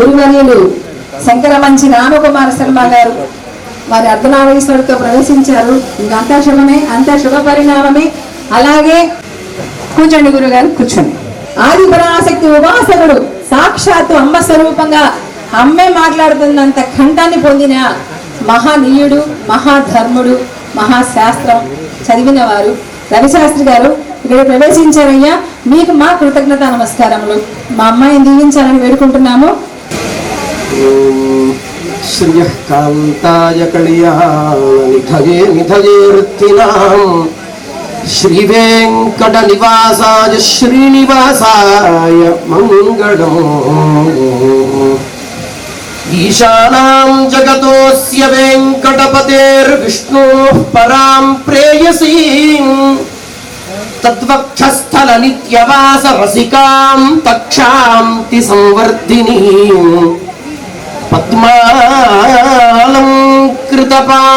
గురువర్యులు శంకరమంచి రామకుమార శర్మ గారు వారి అర్ధనారీశ్వరుడితో ప్రవేశించారు. ఇంకంతా శుభమే అంతా శుభ పరిణామమే. అలాగే కూర్చోండి గురుగారు కూర్చోండి. ఆది పరాశక్తి ఉపాసకుడు సాక్షాత్తు అమ్మ స్వరూపంగా అమ్మే మాట్లాడుతున్నంత ఖండాన్ని పొందిన మహానీయుడు మహాధర్ముడు మహాశాస్త్రం చదివిన వారు రవిశాస్త్రి గారు ఇక్కడ ప్రవేశించారయ్యా. మీకు మా కృతజ్ఞత నమస్కారములు. మా అమ్మాయిని దీవించాలని వేడుకుంటున్నాము. శ్రియः కాంతాయ కళ్యాణనిధయే నిధయేర్తినాం శ్రీవేంకటనివాసాయ శ్రీనివాసాయ మంగళం. ఈశానాం జగతోస్య వెంకటపతేర్విష్ణోः పరాం ప్రేయసీం. తద్వక్షస్థల నిత్యవాస రసికాం తక్షాంతి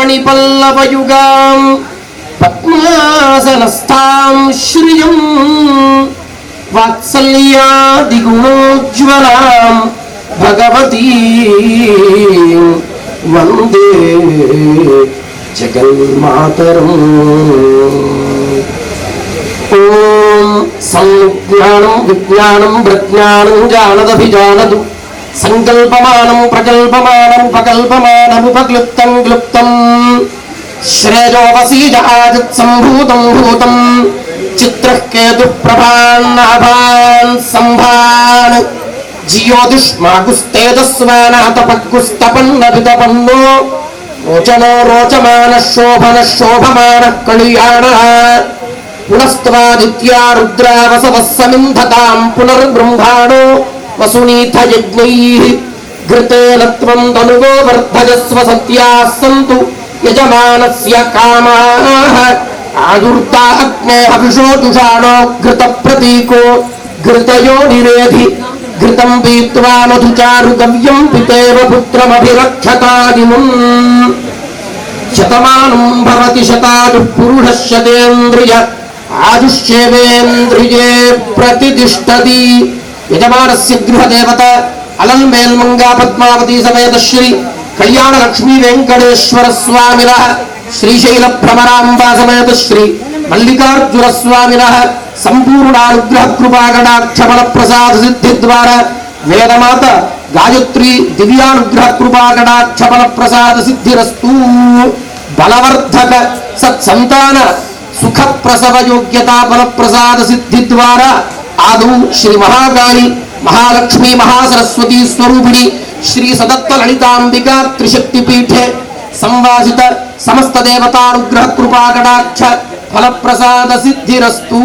సంవర్ధినీం పద్మాలంకృతపాణిపల్లవయుగాం పద్మాసనస్థాం శ్రియం వాత్సల్యాదిగుణోజ్వలాం భగవతీ వందే జగన్మాతరం. ఓం సంజ్ఞానం విజ్ఞానం ప్రజ్ఞానం జానదభిజానదు. సంకల్పమానం ప్రకల్పమానం ప్రకల్పమానముపక్లుప్తం క్లుప్తం. శ్రేయోవసీజ ఆజత్ సంభూతం భూతం. చిత్రకేతు ప్రభాన్నాభాన్ సంభాన్. జియోదుష్మాగుస్తేజస్వానాతపగ్గుస్తపన్నభితపన్నో రోచనో రోచమాన శోభన శోభమాన కళ్యాణ. పునస్త్వాదిత్యా రుద్రావసవः సమింధతాం పునర్బ్రహ్మాణో. वसुनीथयज्ञैः घृतेन त्वं तनुगो वर्धजस्व सत्याः सन्तु यजमानस्य कामाः। आदुर्ता जुषाणो घृतप्रतीको घृतयो निरेधि घृतं पीत्वा मधुचारुगव्यं पितेव पुत्रमभिरक्षतादिमुम् शतमानम् भवति शतादुः पुरुषः शतेन्द्रिय आयुष्येवेन्द्रिये प्रतिष्ठति యజమానస్య గృహదేవత అలల్ మేల్మంగా పద్మావతి సమేత శ్రీ కళ్యాణ లక్ష్మీ వెంకటేశ్వర స్వామిన శ్రీశైల భ్రమరాంబా సమేత శ్రీ మల్లికార్జున స్వామిన సంపూర్ణానుగ్రహ కృపాగణాక్షమణ ప్రసాద సిద్ధి ద్వారా వేదమాత గాయత్రి దివ్యానుగ్రహ కృపాగణాక్షమణ ప్రసాద సిద్ధిరస్తు బలవర్ధక సత్సంతాన సుఖ ప్రసవ యోగ్యతా బల ప్రసాద సిద్ధి ద్వారా ఆదు శ్రీ మహాకాళి మహాలక్ష్మి మహాసరస్వతి స్వరూపిణి శ్రీ సదత్త లలితాంబిక త్రిశక్తి పీఠే సంవాసిత సమస్త దేవతానుగ్రహ కృపాకటాక్ష ఫలప్రసాద సిద్ధిరస్తూ.